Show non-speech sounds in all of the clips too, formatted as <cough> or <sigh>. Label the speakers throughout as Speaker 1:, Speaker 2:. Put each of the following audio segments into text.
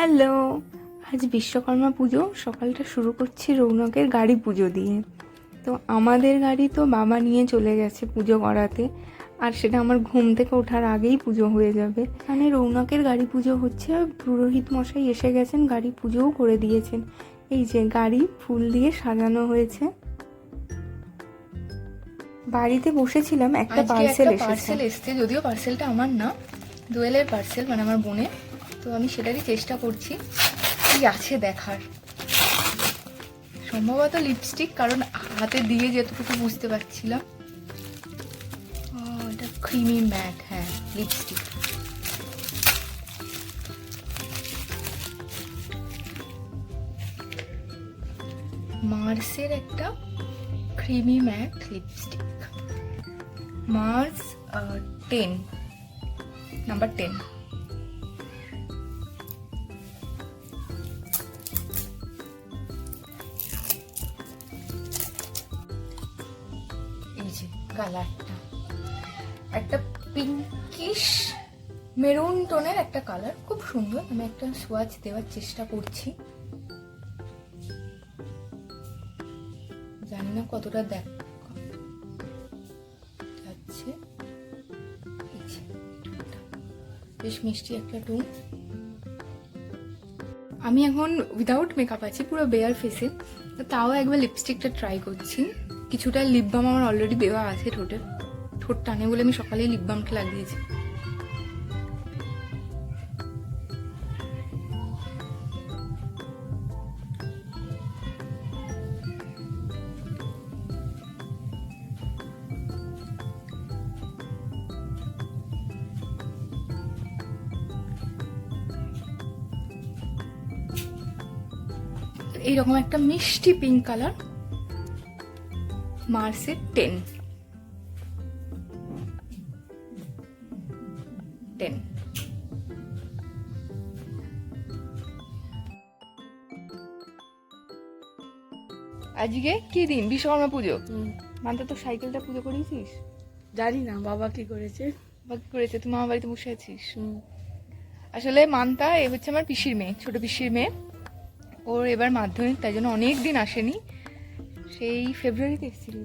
Speaker 1: Hello. আজ বিশ্বকর্মা পুজো সকালটা শুরু করছি রৌনকের গাড়ি পুজো দিয়ে। তো আমাদের গাড়ি তো বাবা নিয়ে চলে গেছে পুজো করাতে আর সেটা আমার ঘুম থেকে ওঠার আগেই পুজো হয়ে যাবে। এখানে রৌনকের গাড়ি পুজো হচ্ছে পুরোহিত মশাই এসে গেছেন গাড়ি পুজোও করে দিয়েছেন। এই যে গাড়ি ফুল দিয়ে সাজানো হয়েছে। বাড়িতে বসেছিলাম একটা পার্সেল এসেছে।
Speaker 2: পার্সেল এসছে যদিও পার্সেলটা আমার না দোয়েলের পার্সেল মানে আমার বোনের। তো আমি সেটারই চেষ্টা করছি। কি আছে দেখার? সম্ভবত লিপস্টিক কারণ হাতে দিয়ে যেটুকু বুঝতে পারছিলাম। এটা ক্রিমি ম্যাট হ্যাঁ লিপস্টিক মার্সের একটা creamy matte lipstick Mars ten number ten কালারটা একটা। পিঙ্কিশ মেরুন টোনের একটা কালার খুব সুন্দর। আমি একটা সোয়াচ দেওয়ার চেষ্টা করছি। জানি না কতটা দেখ যাচ্ছে। বেশ মিষ্টি একটা টোন আমি এখন উইদাউট মেকআপ আছি, পুরো বেয়ার ফেসে তাও একবার লিপস্টিকটা ট্রাই করছি। কিছুটা লিপ বাম আমার অলরেডি দেওয়া আছে ঠোঁটে। ঠোঁট টানে বলে আমি সকালেই লিপ বামটা লাগিয়েছি। এইরকম একটা মিষ্টি পিঙ্ক কালার মার্সের টেন। টেন। আজকে কি দিন? বিশ্বকর্মা পুজো? মানতে তো সাইকেলটা পুজো করেছিস?
Speaker 3: জানি না বাবা কি করেছে।
Speaker 2: বা কি করেছে? তুই আমার বাড়িতে বসে আছিস? আসলে মানতা এ হচ্ছে আমার পিসির মেয়ে ছোট পিসির মেয়ে। ওর এবার মাধ্যমিক তাই জন্য অনেক দিন আসেনি। সেই ফেব্রুয়ারিতে এসেছিল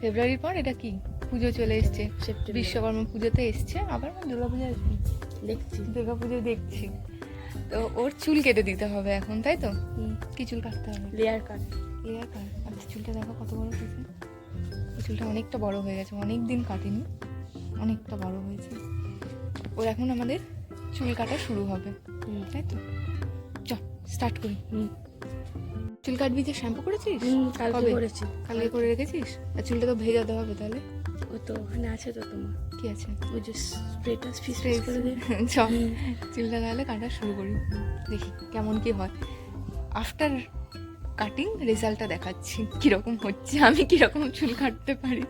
Speaker 2: ফেব্রুয়ারির পর এটা কি? পুজো চলে এসছে। বিশ্বকর্মা পুজোতে এসছে আবার দুর্গা পুজো
Speaker 3: দেখছি।
Speaker 2: দুর্গা পুজো দেখছি। তো ওর চুল কেটে দিতে হবে এখন তাই তো? কি চুল কাটতে হবে?
Speaker 3: লেয়ার কাট
Speaker 2: লেয়ার কাট আচ্ছা চুলটা দেখো কত বড় হয়েছে। চুলটা অনেকটা বড় হয়ে গেছে অনেক দিন কাটেনি অনেকটা বড় হয়েছে। ওর এখন আমাদের চুল কাটা শুরু হবে। তাই তো? চ স্টার্ট করি। চুল কাটবি যে শ্যাম্পু করেছিস?
Speaker 3: কালকে? করেছি।
Speaker 2: কালকে করে রেখেছিস? আর চুলটা তো ভেজাতে হবে তাহলে।
Speaker 3: ও তো ওখানে আছে তো তোমার।
Speaker 2: কি আছে?
Speaker 3: ওই যে স্প্রেটা ফিস ফিস করে দে। <laughs>
Speaker 2: চল চুলটা তাহলে কাটা শুরু করি। দেখি কেমন কি হয়। আফটার কাটিং রেজাল্টটা দেখাচ্ছি। কীরকম হচ্ছে আমি কীরকম চুল কাটতে পারি।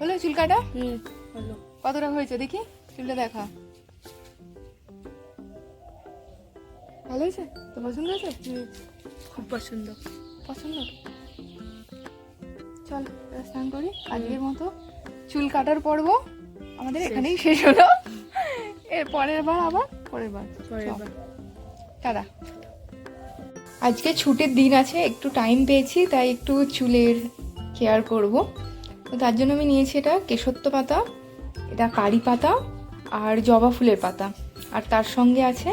Speaker 2: হলো চুল কাটা
Speaker 3: হুম হলো।
Speaker 2: কতটা হয়েছে দেখি? চুলটা দেখা। ভালো হয়েছে? তো পছন্দ হয়েছে?
Speaker 3: খুব পছন্দ।
Speaker 2: পছন্দ? চল স্নান করি। আজকের মতো চুল কাটার পর্ব আমাদের এখানেই শেষ হলো। এর পরের বার আবার পরের বার।
Speaker 3: পরের। বার।
Speaker 2: টাটা। আজকে ছুটির দিন আছে একটু টাইম পেয়েছি তাই একটু চুলের কেয়ার করব। তো তার জন্য আমি নিয়েছি এটা কেশত্ব পাতা, এটা কারি পাতা আর জবা ফুলের পাতা। আর তার সঙ্গে আছে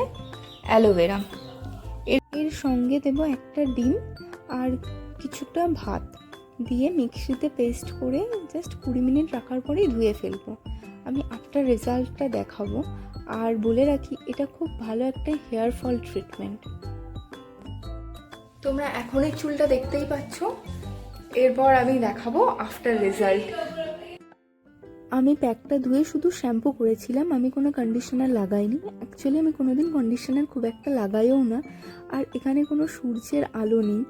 Speaker 2: অ্যালোভেরা
Speaker 1: এর সঙ্গে দেবো একটা ডিম আর কিছুটা ভাত। দিয়ে মিক্সিতে পেস্ট করে জাস্ট কুড়ি মিনিট রাখার পরেই ধুয়ে ফেলব। আমি আফটার রেজাল্টটা দেখাবো। আর বলে রাখি, এটা খুব ভালো একটা হেয়ার ফল ট্রিটমেন্ট
Speaker 2: তোমরা এখন এই চুলটা দেখতেই পাচ্ছ। এরপর আমি দেখাবো আফটার রেজাল্ট
Speaker 1: আমি প্যাকটা ধুয়ে শুধু শ্যাম্পু করেছিলাম আমি কোনো কন্ডিশনার লাগাইনি। অ্যাকচুয়ালি আমি কোনোদিন কন্ডিশনার খুব একটা লাগাইও না। আর এখানে কোনো সূর্যের আলো নেই।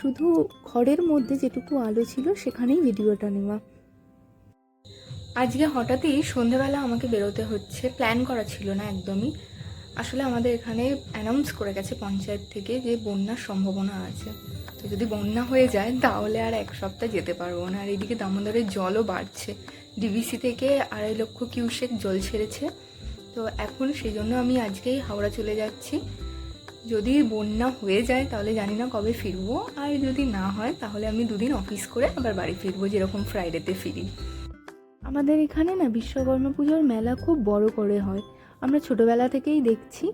Speaker 1: শুধু ঘরের মধ্যে যেটুকু আলো ছিল সেখানেই ভিডিওটা নেওয়া।
Speaker 2: আজকে হঠাৎই সন্ধেবেলা আমাকে বেরোতে হচ্ছে। প্ল্যান করা ছিল না একদমই।
Speaker 1: আসলে আমাদের এখানে অ্যানাউন্স করে গেছে পঞ্চায়েত থেকে যে বন্যার সম্ভাবনা আছে। তো যদি বন্যা হয়ে যায়, তাহলে আর এক সপ্তাহ যেতে পারব না। আর এদিকে দামোদরের জলও বাড়ছে। ডিবিসি থেকে আড়াই লক্ষ কিউসেক জল ছেড়েছে। তো এখন সেই জন্য আমি আজকেই হাওড়া চলে যাচ্ছি। যদি বন্যা হয়ে যায়, তাহলে জানি না কবে ফিরবো। আর যদি না হয়, তাহলে আমি দুদিন অফিস করে আবার বাড়ি ফিরবো, যেরকম ফ্রাইডেতে ফিরি। আমাদের এখানে না বিশ্বকর্মা পুজোর মেলা খুব বড় করে হয়। আমরা ছোটোবেলা থেকেই দেখছি,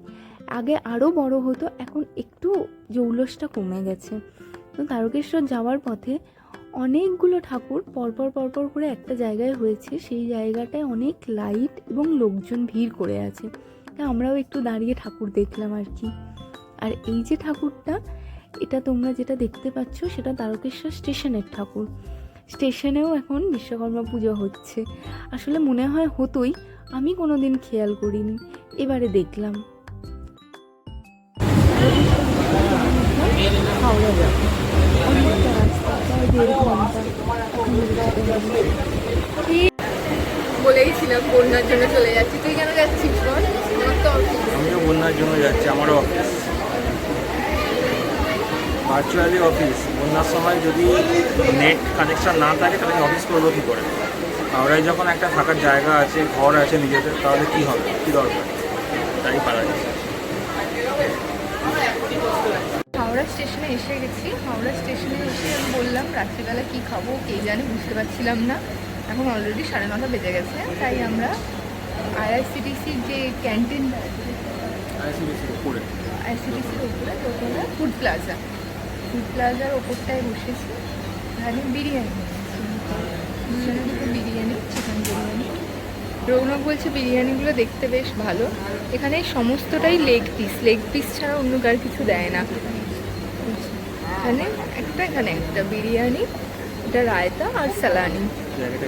Speaker 1: আগে আরও বড় হতো, এখন একটু জৌলসটা কমে গেছে। তো তারকেশ্বর যাওয়ার পথে অনেকগুলো ঠাকুর পরপর পরপর করে একটা জায়গায় হয়েছে, সেই জায়গাটায় অনেক লাইট এবং লোকজন ভিড় করে আছে। তা আমরাও একটু দাঁড়িয়ে ঠাকুর দেখলাম আর কি। আর এই যে ঠাকুরটা, এটা তোমরা যেটা দেখতে পাচ্ছ, সেটা তারকেশ্বর স্টেশনের ঠাকুর। স্টেশনেও এখন বিশ্বকর্মা পুজো হচ্ছে। আসলে মনে হয় হতোই আমি কোনোদিন খেয়াল করিনি। এবারে দেখলাম। হাওড়া যাব অনেকটা রাস্তা প্রায় দেড় ঘণ্টা।
Speaker 2: বলেই বন্যার জন্য চলে যাচ্ছি। তুই কেন যাচ্ছিস বল?
Speaker 4: আমিও বন্যার জন্য যাচ্ছি আমারও অফিস ভার্চুয়ালি অফিস বন্যার সময় যদি নেট কানেকশন না থাকে তাহলে অফিস করব কী করে? হাওড়ায় যখন একটা থাকার জায়গা আছে ঘর আছে নিজেদের তাহলে কী হবে? কী দরকার? তাই পারা যাচ্ছে
Speaker 2: হাওড়া স্টেশনে এসে গেছি। হাওড়া স্টেশনে এসে আমি বললাম রাত্রিবেলা কি খাব? কে জানে? বুঝতে পারছিলাম না। এখন অলরেডি সাড়ে নটা বেজে গেছে। তাই আমরা আইআরসিটিসির যে ক্যান্টিনটা আছে
Speaker 4: আইসিবিসির উপরে।
Speaker 2: তো ওখানে ফুড প্লাজা ফুড প্লাজার ওপরটায় বসেছি। এখানে বিরিয়ানি। বিরিয়ানি, চিকেন বিরিয়ানি। রৌনক বলছে বিরিয়ানিগুলো দেখতে বেশ ভালো। এখানে সমস্তটাই লেগ পিস লেগ পিস ছাড়া অন্য কার কিছু দেয় না। এখানে একটা এখানে একটা বিরিয়ানি, এটা রায়তা আর তো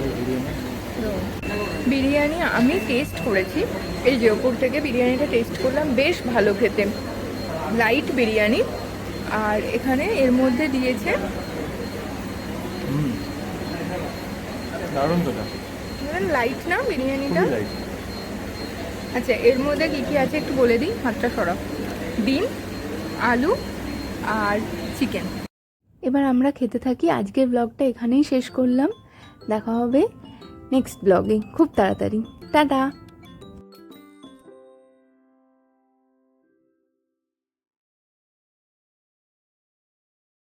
Speaker 2: বিরিয়ানি আমি টেস্ট করেছি। এই যে ওপর থেকে বিরিয়ানিটা টেস্ট করলাম, বেশ ভালো খেতে। লাইট বিরিয়ানি। আর এখানে এর মধ্যে দিয়েছে
Speaker 4: দারুণ তো
Speaker 2: লাইট না বিরিয়ানিটা। আচ্ছা এর মধ্যে কী কী আছে একটু বলে দিই? হাতটা সরাও। ডিম আলু আর চিকেন
Speaker 1: এবার আমরা খেতে থাকি। আজকের ব্লগটা এখানেই শেষ করলাম। দেখা হবে নেক্সট ব্লগে খুব তাড়াতাড়ি। টাটা!